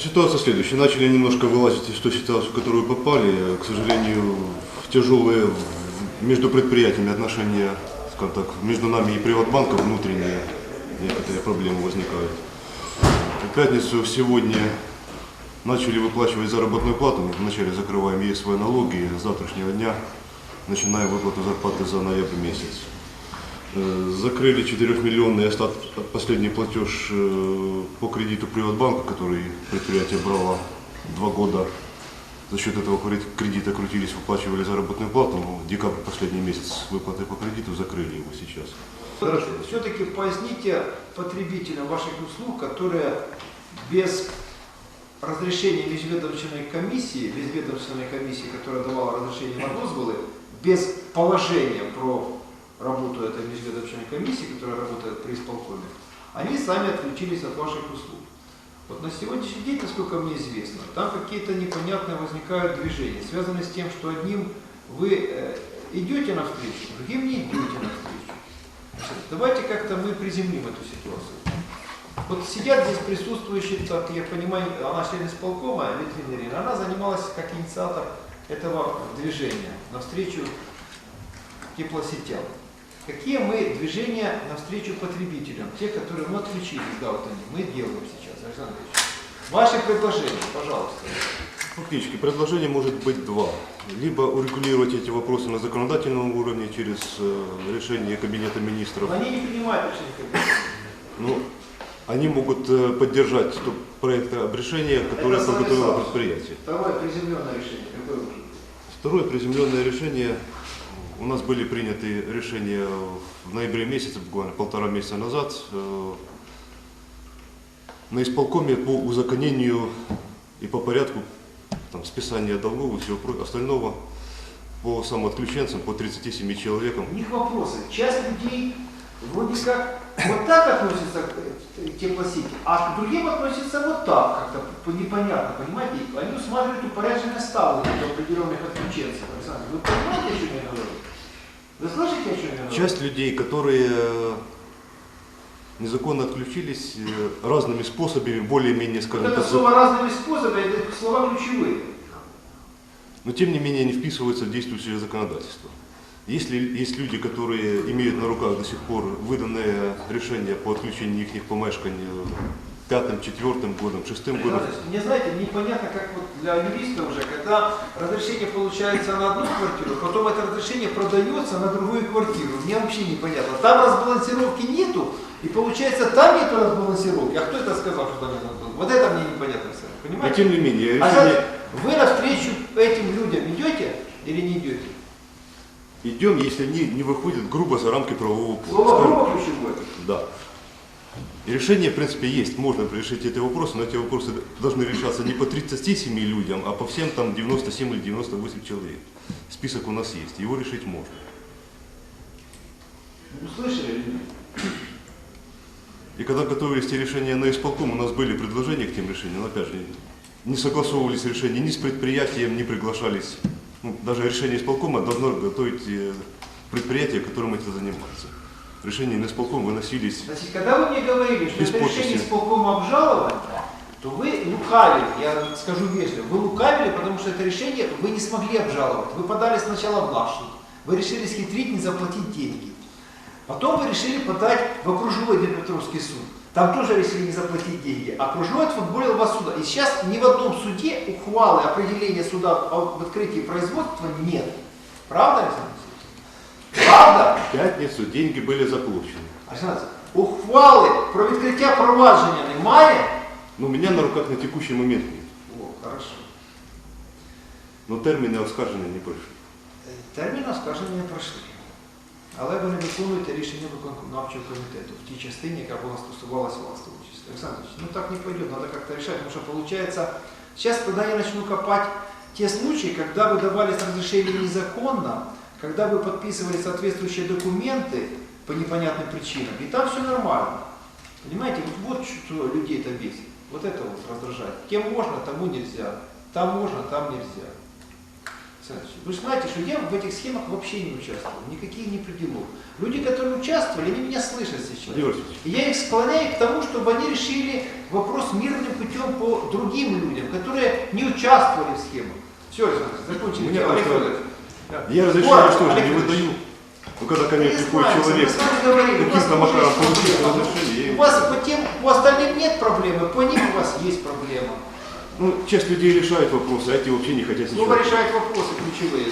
Ситуация следующая. Начали немножко вылазить из той ситуации, в которую попали. К сожалению, тяжелые между предприятиями отношения, скажем так, между нами и Приватбанком внутренние некоторые проблемы возникают. В пятницу сегодня начали выплачивать заработную плату. Мы вначале закрываем ЕСВ налоги. С завтрашнего дня начинаем выплату зарплаты за ноябрь месяц. Э, Закрыли 4-миллионный остаток, последний платеж э, по кредиту Приватбанка, который предприятие брало два года. За счет этого кре- кредита крутились, выплачивали заработную плату. но Декабрь последний месяц выплаты по кредиту закрыли его сейчас. Хорошо. Все-таки поясните потребителям ваших услуг, которые без разрешения межведомственной комиссии, безведомственной комиссии, которая давала разрешение на дозволы, без положения про работу этой межведомственной комиссии, которая работает при исполкоме, они сами отключились от ваших услуг. Вот на сегодняшний день, насколько мне известно, там какие-то непонятные возникают движения, связанные с тем, что одним вы э, идете навстречу, другим не идете навстречу. Значит, Давайте как-то мы приземлим эту ситуацию. Вот сидят здесь присутствующие, так я понимаю, она член исполкома, Литвина Ирина, она занималась как инициатор этого движения навстречу теплосетям. Какие мы движения навстречу потребителям, те, которые мы отключились, да, вот они, мы делаем сейчас, Александр Ильич. Ваши предложения, пожалуйста. Фактически предложение может быть два. Либо урегулировать эти вопросы на законодательном уровне через э, решение Кабинета министров. Но они не принимают решение кабинета. Ну, они могут э, поддержать тот проект решения, которое подготовило предприятие. Второе приземленное решение, какое? Второе приземленное решение. У нас были приняты решения в ноябре месяце, буквально полтора месяца назад, э, на исполкоме по узаконению и по порядку там, списания долгов и всего остального по самоотключенцам, по 37 человекам. У них вопросы. Часть людей вроде как вот так относится к э, теплосети, а к другим относится вот так, как-то по- непонятно, понимаете? Они усматривают упоряженное ставление до определенных отключенцев. Александр, вы понимаете, о чем я говорю? Вы слышите, о чем я говорю? Часть людей, которые э, незаконно отключились э, разными способами, более-менее, Вот скажем это так, слово разными способами, это слова ключевые. но тем не менее не вписываются в действующее законодательство. Если есть люди, которые имеют на руках до сих пор выданное решение по отключению их помешканий пятым, четвертым годом, шестым годом, Мне, знаете, непонятно, как вот для юриста уже, когда разрешение получается на одну квартиру, потом это разрешение продается на другую квартиру. Мне вообще непонятно. Там разбалансировки нету, и получается там нету разбалансировки. А кто это сказал, что там нет разбалансировки? Вот это мне непонятно, но понимаете? тем не менее А решение сейчас вы навстречу этим людям идете или не идете? идем, если они не выходят грубо за рамки правового поля. Слово грубо ключевое. Да. И решение, в принципе, есть. Можно решить эти вопросы, но эти вопросы должны решаться не по 37 людям, а по всем там 97 или 98 человек. Список у нас есть, его решить можно. Услышали? И когда готовились те решения на исполком, у нас были предложения к тем решениям, но опять же, не согласовывались решения ни с предприятием, не приглашались. Ну, даже решение исполкома должно готовить э, предприятие, которым этим занимается. Решения на исполком выносились Значит, когда вы мне говорили, что это решение исполкома обжаловать, то вы лукавили, я скажу вежливо, вы лукавили, потому что это решение вы не смогли обжаловать. Вы подали сначала в наш суд, вы решили схитрить, не заплатить деньги. Потом вы решили подать в окружной Днепропетровский суд. Там тоже решили не заплатить деньги. А Окружной отфутболил вас сюда. И сейчас ни в одном суде ухвалы определения суда об открытии производства нет. Правда, Александр? Правда? в пятницу, деньги были заплачены. Александр, ухвали про відкриття провадження немає? Но у меня на руках на текущий момент нет. О, хорошо. Но термины оскаржения не пройшли. Терміни оскарження не пройшли. Але ви не виконуєте рішення виконавчого комітету в тій частині, яка була стосувалася вас в тому числі. Олександр Ильич, ну так не пойдет, надо как-то решать, потому что получается, сейчас тогда я начну копать те случаи, когда выдавались разрешения незаконно, когда вы подписывали соответствующие документы по непонятным причинам, и там все нормально. Понимаете, вот, вот что людей-то бесит. Вот это вот раздражает. Кем можно, тому нельзя. Там можно, там нельзя. Вы же знаете, что я в этих схемах вообще не участвовал, никаких не пределов. Люди, которые участвовали, они меня слышат сейчас. И я их склоняю к тому, чтобы они решили вопрос мирным путем по другим людям, которые не участвовали в схемах. Все, закончили. У я Коротко, что же не выдаю. Ну, когда ко мне приходит человек, каким-то макаром проблемы. разрешение, У вас по тем, у остальных нет проблемы, по ним у вас есть проблема. ну, часть людей решает вопросы, а эти вообще не хотят ничего. Слово решает вопросы ключевые.